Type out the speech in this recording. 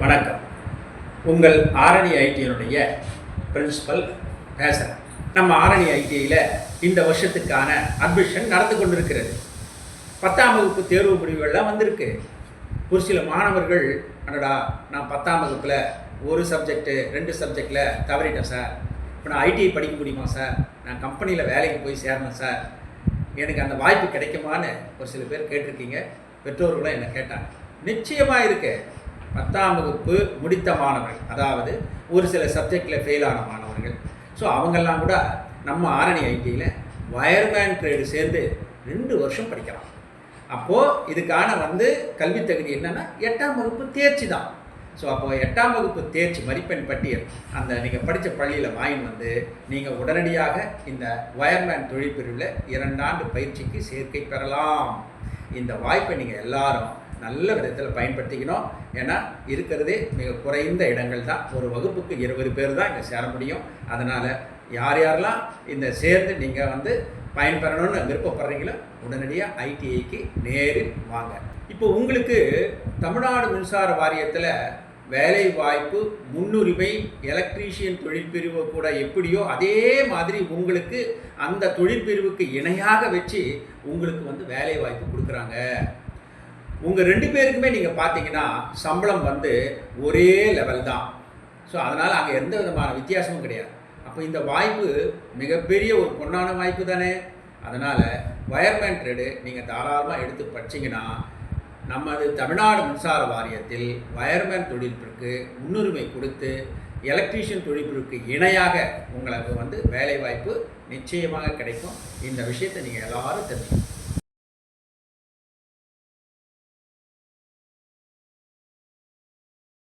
வணக்கம். உங்கள் ஆரணி ஐடியினுடைய பிரின்சிபல் பேசுகிறேன் நம்ம ஆரணி ஐடிஐயில் இந்த வருஷத்துக்கான அட்மிஷன் நடந்து கொண்டிருக்கிறது. பத்தாம் வகுப்பு தேர்வு முடிவுகள்லாம் வந்திருக்கு. ஒரு சில மாணவர்கள் அடடா நான் பத்தாம் வகுப்பில் ஒரு சப்ஜெக்ட்டு ரெண்டு சப்ஜெக்டில் தவறிட்டேன் சார். இப்போ நான் ஐடிஐ படிக்க முடியுமா சார்? நான் கம்பெனியில் வேலைக்கு போய் சேரணும் சார். எனக்கு அந்த வாய்ப்பு கிடைக்குமான்னு ஒரு சில பேர் கேட்டிருக்கீங்க. பெற்றோர்களும் என்னை கேட்டாங்க. நிச்சயமாக இருக்குது பத்தாம் வகுப்பு முடித்த மாணவர்கள் அதாவது ஒரு சில சப்ஜெக்டில் ஃபெயில் ஆன மாணவர்கள். ஸோ அவங்கெல்லாம் கூட நம்ம ஆரணி ஐடியில் வயர்மேன் ட்ரேடு சேர்ந்து ரெண்டு வருஷம் படிக்கலாம். அப்போது இதுக்கான வந்து கல்வி தகுதி என்னென்னா எட்டாம் வகுப்பு தேர்ச்சி தான். ஸோ அப்போ எட்டாம் வகுப்பு தேர்ச்சி மதிப்பெண் பட்டியல் அந்த நீங்கள் படித்த பள்ளியில் வாங்கி வந்து நீங்கள் உடனடியாக இந்த வயர்மேன் தொழிற்பிரிவில் இரண்டாண்டு பயிற்சிக்கு சேர்க்கை பெறலாம். இந்த வாய்ப்பை நீங்கள் எல்லாரும் நல்ல விதத்தில் பயன்படுத்திக்கணும். ஏன்னா இருக்கிறதே மிக குறைந்த இடங்கள் தான். ஒரு வகுப்புக்கு இருபது பேர் தான் இங்கே சேர முடியும். அதனால் யார் யாரெல்லாம் இந்த சேர்ந்து நீங்கள் வந்து பயன்பெறணும்னு விருப்பப்படுறீங்களோ உடனடியாக ஐடிஐக்கு நேரில் வாங்க. இப்போ உங்களுக்கு தமிழ்நாடு மின்சார வாரியத்தில் வேலை வாய்ப்பு முன்னுரிமை எலக்ட்ரீஷியன் தொழிற்பிரிவு கூட எப்படியோ அதே மாதிரி உங்களுக்கு அந்த தொழிற்பிரிவுக்கு இணையாக வச்சு உங்களுக்கு வந்து வேலை வாய்ப்பு கொடுக்குறாங்க. உங்கள் ரெண்டு பேருக்குமே நீங்கள் பார்த்தீங்கன்னா சம்பளம் வந்து ஒரே லெவல் தான். ஸோ அதனால் அங்கே எந்த விதமான வித்தியாசமும் கிடையாது. அப்போ இந்த வாய்ப்பு மிகப்பெரிய ஒரு பொன்னான வாய்ப்பு தானே. அதனால் வயர்மேன் ட்ரேடு நீங்கள் தாராளமாக எடுத்து படிச்சீங்கன்னா நமது தமிழ்நாடு மின்சார வாரியத்தில் வயர்மேன் தொழில்பிற்கு முன்னுரிமை கொடுத்து எலக்ட்ரீஷியன் தொழில்பிற்கு இணையாக உங்களுக்கு வந்து வேலைவாய்ப்பு நிச்சயமாக கிடைக்கும். இந்த விஷயத்தை நீங்கள் எல்லாரும் தெரிஞ்சுக்கணும்.